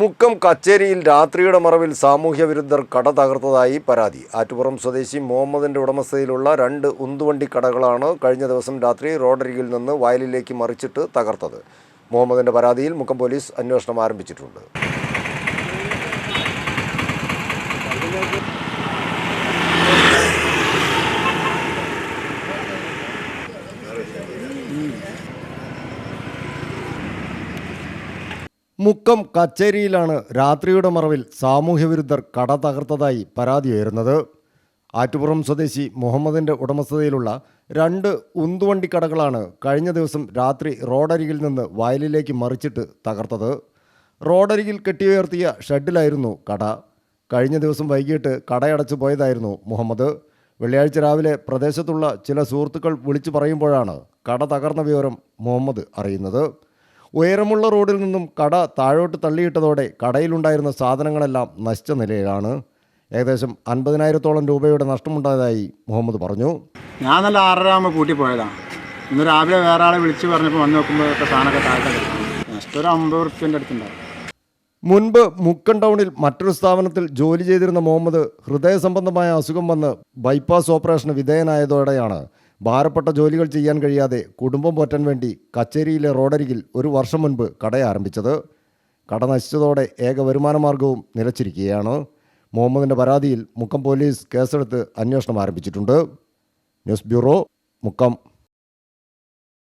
മുക്കം കച്ചേരിയിൽ രാത്രിയുടെ മറവിൽ സാമൂഹ്യ വിരുദ്ധർ കട തകർത്തതായി പരാതി. ആറ്റുപുറം സ്വദേശി മുഹമ്മദിന്റെ ഉടമസ്ഥതയിലുള്ള രണ്ട് ഉന്തുവണ്ടി കടകളാണ് കഴിഞ്ഞ ദിവസം രാത്രി റോഡരികിൽ നിന്ന് വയലിലേക്ക് മറിച്ചിട്ട് തകർത്തത്. മുഹമ്മദിന്റെ പരാതിയിൽ മുക്കം പോലീസ് അന്വേഷണം ആരംഭിച്ചിട്ടുണ്ട്. മുക്കം കച്ചേരിയിലാണ് രാത്രിയുടെ മറവിൽ സാമൂഹ്യവിരുദ്ധർ കട തകർത്തതായി പരാതി ഉയരുന്നത്. ആറ്റുപുറം സ്വദേശി മുഹമ്മദിന്റെ ഉടമസ്ഥതയിലുള്ള രണ്ട് ഉന്തുവണ്ടി കടകളാണ് കഴിഞ്ഞ ദിവസം രാത്രി റോഡരികിൽ നിന്ന് വയലിലേക്ക് മറിച്ചിട്ട് തകർത്തത്. റോഡരികിൽ കെട്ടിയുയർത്തിയ ഷെഡിലായിരുന്നു കട. കഴിഞ്ഞ ദിവസം വൈകിട്ട് കടയടച്ചു പോയതായിരുന്നു മുഹമ്മദ്. വെള്ളിയാഴ്ച രാവിലെ പ്രദേശത്തുള്ള ചില സുഹൃത്തുക്കൾ വിളിച്ചു പറയുമ്പോഴാണ് കട തകർന്ന വിവരം മുഹമ്മദ് അറിയുന്നത്. ഉയരമുള്ള റോഡിൽ നിന്നും കട താഴോട്ട് തള്ളിയിട്ടതോടെ കടയിലുണ്ടായിരുന്ന സാധനങ്ങളെല്ലാം നശിച്ച നിലയിലാണ്. ഏകദേശം അൻപതിനായിരത്തോളം രൂപയുടെ നഷ്ടമുണ്ടായതായി മുഹമ്മദ് പറഞ്ഞു. ഞാൻ നല്ല ആറര ആകുമ്പോൾ കൂട്ടി പോയതാണ് ഇന്ന് രാവിലെ വേറെ ആളെ വിളിച്ച് പറഞ്ഞപ്പോൾ വന്ന് നോക്കുമ്പോൾ സാധനമൊക്കെ താഴത്തെ കിടക്കുന്നു. നെക്സ്റ്റ് ഒരു അമ്പത് റുപ്യന്റെ അടുത്തുണ്ടാവും മുൻപ് മുക്കൻ ടൗണിൽ മറ്റൊരു സ്ഥാപനത്തിൽ ജോലി ചെയ്തിരുന്ന മുഹമ്മദ് ഹൃദയ സംബന്ധമായ അസുഖം വന്ന് ബൈപ്പാസ് ഓപ്പറേഷന് വിധേയനായതോടെയാണ് ഭാരപ്പെട്ട ജോലികൾ ചെയ്യാൻ കഴിയാതെ കുടുംബം പോറ്റാൻ വേണ്ടി കച്ചേരിയിലെ റോഡരികിൽ ഒരു വർഷം മുൻപ് കട ആരംഭിച്ചത്. കട നശിച്ചതോടെ ഏക വരുമാന മാർഗവും നിലച്ചിരിക്കുകയാണ്. മുഹമ്മദിന്റെ പരാതിയിൽ മുക്കം പോലീസ് കേസെടുത്ത് അന്വേഷണം ആരംഭിച്ചിട്ടുണ്ട്. News bureau Mukkam.